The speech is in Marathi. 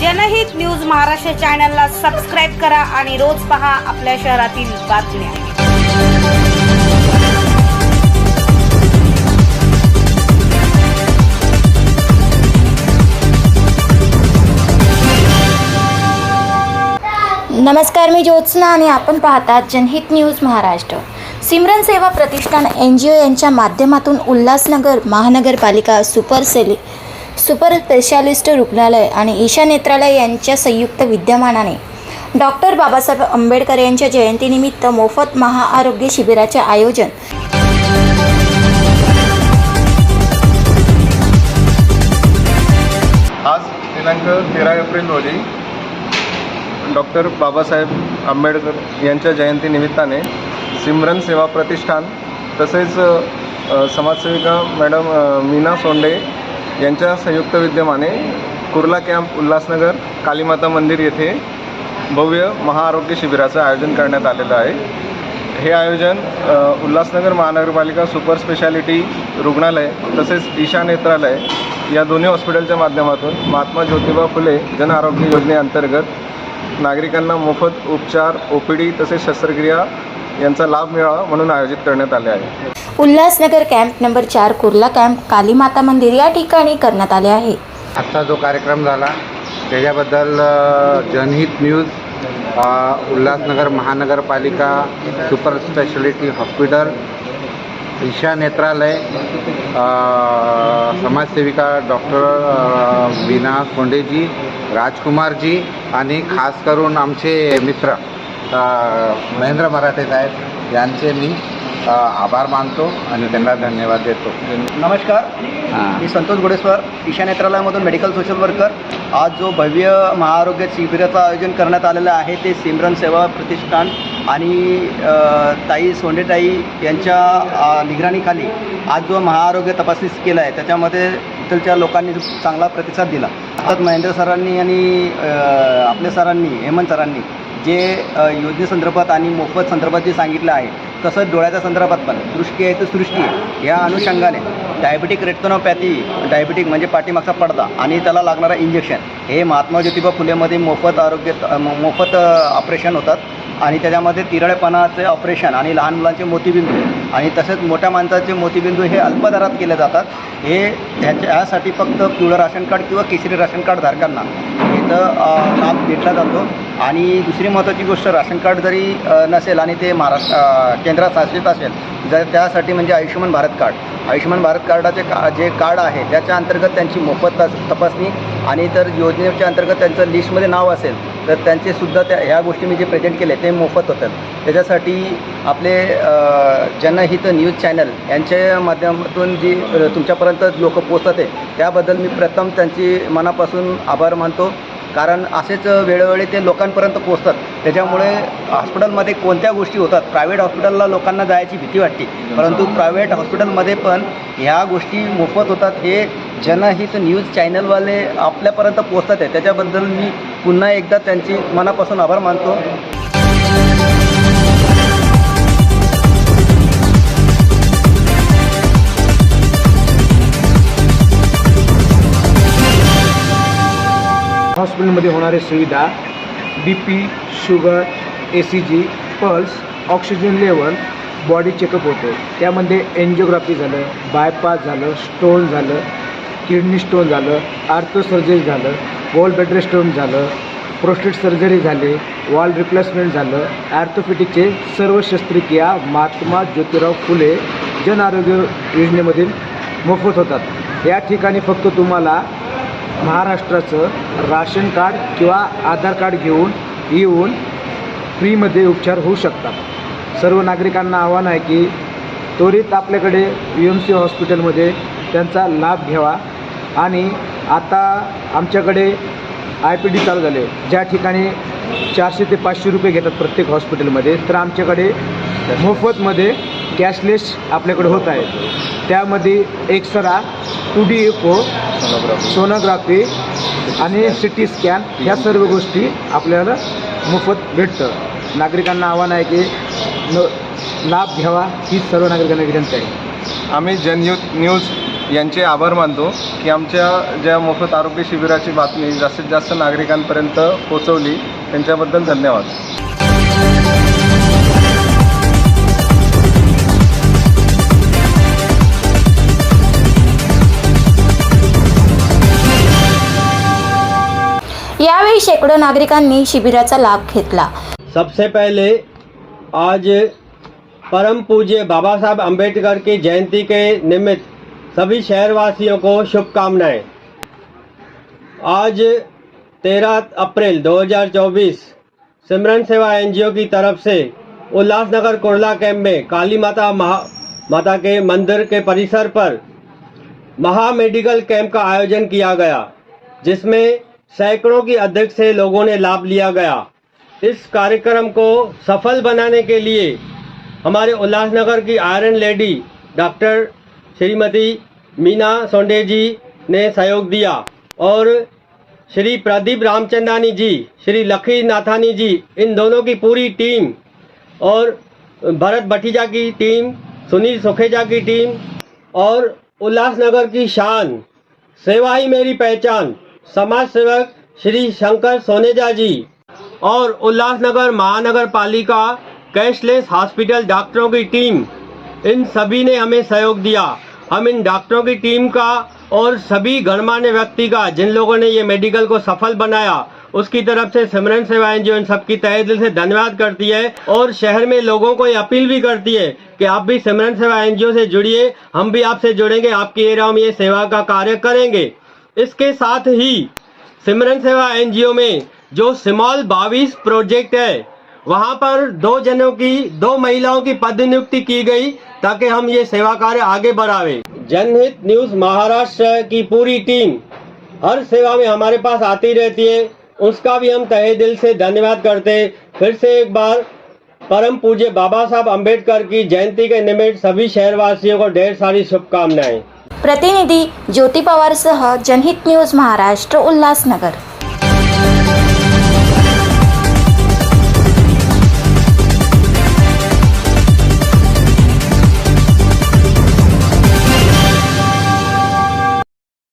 जनहित न्यूज महाराष्ट्र चॅनलला सबस्क्राईब करा आणि रोज पहा आपल्या शहरातील बातम्या. नमस्कार मी ज्योत्स्ना आणि आपण पाहतात जनहित न्यूज महाराष्ट्र. सिमरन सेवा प्रतिष्ठान एन जी ओ यांच्या माध्यमातून उल्हासनगर महानगरपालिका सुपर सेली सुपर स्पेशालिस्ट रुग्णालय आणि ईशा नेत्रालय यांच्या संयुक्त विद्यमानाने. डॉक्टर बाबासाहेब आंबेडकर यांच्या जयंतीनिमित्त मोफत महाआरोग्य शिबिराचे आयोजन. आज दिनांक तेरा एप्रिल रोजी डॉक्टर बाबासाहेब आंबेडकर यांच्या जयंतीनिमित्ताने सिमरन सेवा प्रतिष्ठान तसेच समाजसेविका मॅडम मीना सोंडे यांच्या संयुक्त विद्यमाने कुर्ला कॅम्प उल्हासनगर कालीमाता मंदिर येथे भव्य महाआरोग्य शिबिराचं आयोजन करण्यात आलेलं आहे. हे आयोजन उल्हासनगर महानगरपालिका सुपर स्पेशालिटी रुग्णालय तसेच ईशा नेत्रालय या दोन्ही हॉस्पिटलच्या माध्यमातून महात्मा ज्योतिबा फुले जन आरोग्य योजनेअंतर्गत नागरिकांना मोफत उपचार ओ पी डी तसेच शस्त्रक्रिया यांचा लाभ मिळावा म्हणून आयोजित करण्यात आले आहे. उल्हासनगर कॅम्प नंबर चार कुर्ला कॅम्प कालीमाता मंदिर या ठिकाणी करण्यात आले आहे. आजचा जो कार्यक्रम झाला त्याच्याबद्दल जनहित न्यूज उल्हासनगर महानगरपालिका super speciality hospital Isha Netralaya समाजसेविका डॉक्टर वीणा कोंडेजी राजकुमारजी आणि खास करून आमचे मित्र. महेंद्र मराठे साहेब यांचे मी आभार मानतो आणि त्यांना धन्यवाद देतो. नमस्कार. मी संतोष गोडेश्वर ईशा नेत्रालयामधून मेडिकल सोशल वर्कर आज जो भव्य महाआरोग्य शिबिराचं आयोजन करण्यात आलेलं आहे ते सिमरन सेवा प्रतिष्ठान आणि ताई सोंडेताई यांच्या निगराणीखाली आज जो महाआरोग्य तपासणी केला आहे त्याच्यामध्ये इथलच्या लोकांनी चांगला प्रतिसाद दिला. आता महेंद्र सरांनी आणि आपल्या सरांनी हेमंत सरांनी जे योजनेसंदर्भात आणि मोफत संदर्भात जे सांगितलं आहे तसंच डोळ्याच्या संदर्भात पण दृष्टी आहे तर सृष्टी आहे या अनुषंगाने डायबिटिक रेटनोपॅथी डायबिटिक म्हणजे पाठीमागचा पडदा आणि त्याला लागणारा इंजेक्शन हे महात्मा ज्योतिबा फुलेमध्ये मोफत आरोग्य मोफत ऑपरेशन होतात. आणि त्याच्यामध्ये तिरळेपणाचे ऑपरेशन आणि लहान मुलांचे मोतीबिंदू आणि तसेच मोठ्या माणसाचे मोतीबिंदू हे अल्प दरात केले जातात. हे ह्याच्या ह्यासाठी फक्त पिवळं राशन कार्ड किंवा केसरी राशन कार्ड धारकांना इथं लाभ भेटला जातो. आणि दुसरी महत्त्वाची गोष्ट राशन कार्ड जरी नसेल आणि ते महाराष्ट्र केंद्रात शासित असेल जर त्यासाठी म्हणजे आयुष्यमान भारत कार्ड. आयुष्यमान भारत कार्डाचे का जे कार्ड आहे त्याच्या अंतर्गत त्यांची मोफत तपासणी आणि तर योजनेच्या अंतर्गत त्यांचं लिस्टमध्ये नाव असेल तर त्यांचे सुद्धा त्या ह्या गोष्टी मी जे प्रेझेंट केले ते मोफत होतात. त्याच्यासाठी आपले जनहित न्यूज चॅनल यांच्या माध्यमातून जी तुमच्यापर्यंत लोक पोचतात आहे त्याबद्दल मी प्रथम त्यांची मनापासून आभार मानतो. कारण असेच वेळोवेळी ते लोकांपर्यंत पोचतात त्याच्यामुळे हॉस्पिटलमध्ये कोणत्या गोष्टी होतात प्रायव्हेट हॉस्पिटलला लोकांना जायची भीती वाटते. परंतु प्रायव्हेट हॉस्पिटलमध्ये पण ह्या गोष्टी मोफत होतात. हे जनहित न्यूज चॅनलवाले आपल्यापर्यंत पोचतात आहे त्याच्याबद्दल मी पुन्हा एकदा त्यांची मनापासून आभार मानतो. हॉस्पिटलमध्ये होणारे सुविधा B P sugar A C G pulse oxygen level body checkup होतो. त्यामध्ये एन्जिओग्राफी झालं बायपास झालं स्टोन झालं किडनी स्टोन झालं आर्थो सर्जरी झालं गोल्ड बेड्रे स्टोन झालं प्रोस्टेट सर्जरी झाली वॉल रिप्लेसमेंट झालं ॲर्थोफिटिकचे सर्व शस्त्रक्रिया महात्मा ज्योतिराव फुले जन आरोग्य योजनेमधील मोफत होतात. या ठिकाणी फक्त तुम्हाला महाराष्ट्राचं राशन कार्ड किंवा आधार कार्ड घेऊन येऊन फ्रीमध्ये उपचार होऊ शकतात. सर्व नागरिकांना आव्हान आहे की त्वरित आपल्याकडे यू एम सी हॉस्पिटलमध्ये त्यांचा लाभ घ्यावा. आणि आता आमच्याकडे आय पी डी चालू झाले. ज्या ठिकाणी चारशे ते पाचशे रुपये घेतात प्रत्येक हॉस्पिटलमध्ये तर आमच्याकडे मोफतमध्ये कॅशलेस आपल्याकडे होत आहे. त्यामध्ये एक्सरा टू डी एफओ सोनोग्राफी आणि सी टी स्कॅन ह्या सर्व गोष्टी आपल्याला मोफत भेटतं. नागरिकांना आव्हान आहे की न लाभ घ्यावा ही सर्व नागरिकांना विनंती आहे. आम्ही जनयुथ न्यूज यांचे आभार मानतो की आमच्या ज्या मोफत आरोग्य शिबिराची बातमी जास्तीत जास्त नागरिकांपर्यंत पोहोचवली त्यांच्याबद्दल धन्यवाद. यावेळी शेकडो नागरिकांनी शिबिराचा लाभ घेतला. सबसे पहले आज परम पूज्य बाबा साहब अम्बेडकर की जयंती के निमित्त सभी शहरवासियों को शुभकामनाएं। आज 13 अप्रैल 2024 सिमरन सेवा एनजीओ की तरफ से उल्लासनगर कोरला कैंप में काली माता महा माता के मंदिर के परिसर पर महा मेडिकल कैंप का आयोजन किया गया जिसमें सैकड़ों की अधिक से लोगों ने लाभ लिया गया। इस कार्यक्रम को सफल बनाने के लिए हमारे उल्लासनगर की iron lady doctor Shrimati Meena Sonde ji ने सहयोग दिया और श्री प्रदीप रामचंदानी जी, श्री लखी नाथानी जी, इन दोनों की पूरी टीम और भरत भटीजा की टीम, सुनील सुखेजा की टीम और उल्लासनगर की शान, सेवा ही मेरी पहचान। समाज सेवक श्री शंकर सोनेजा जी और उल्लासनगर महानगर पालिका कैशलेस हॉस्पिटल डॉक्टरों की टीम, इन सभी ने हमें सहयोग दिया। हम इन डॉक्टरों की टीम का और सभी गणमान्य व्यक्ति का, जिन लोगों ने ये मेडिकल को सफल बनाया, उसकी तरफ़ से सिमरन सेवा एनजीओ इन सबकी तहे दिल से धन्यवाद करती है और शहर में लोगों को ये अपील भी करती है कि आप भी सिमरन सेवा एनजीओ से जुड़िए, हम भी आपसे जुड़ेंगे, आपकी एरिया में ये सेवा का कार्य करेंगे। इसके साथ ही सिमरन सेवा एनजीओ में जो सिमॉल बाविस प्रोजेक्ट है, वहाँ पर दो जनों की, दो महिलाओं की पद नियुक्ति की गई ताकि हम ये सेवा कार्य आगे बढ़ावे। जनहित न्यूज़ महाराष्ट्र की पूरी टीम हर सेवा में हमारे पास आती रहती है। उसका भी हम तहे दिल से धन्यवाद करते फिर से एक बार परम पूज्य बाबा साहब अंबेडकर की जयंती के निमित्त सभी शहरवासियों को ढेर सारी शुभकामनाएँ। प्रतिनिधी ज्योती पवारसह जनहित न्यूज महाराष्ट्र उल्हासनगर.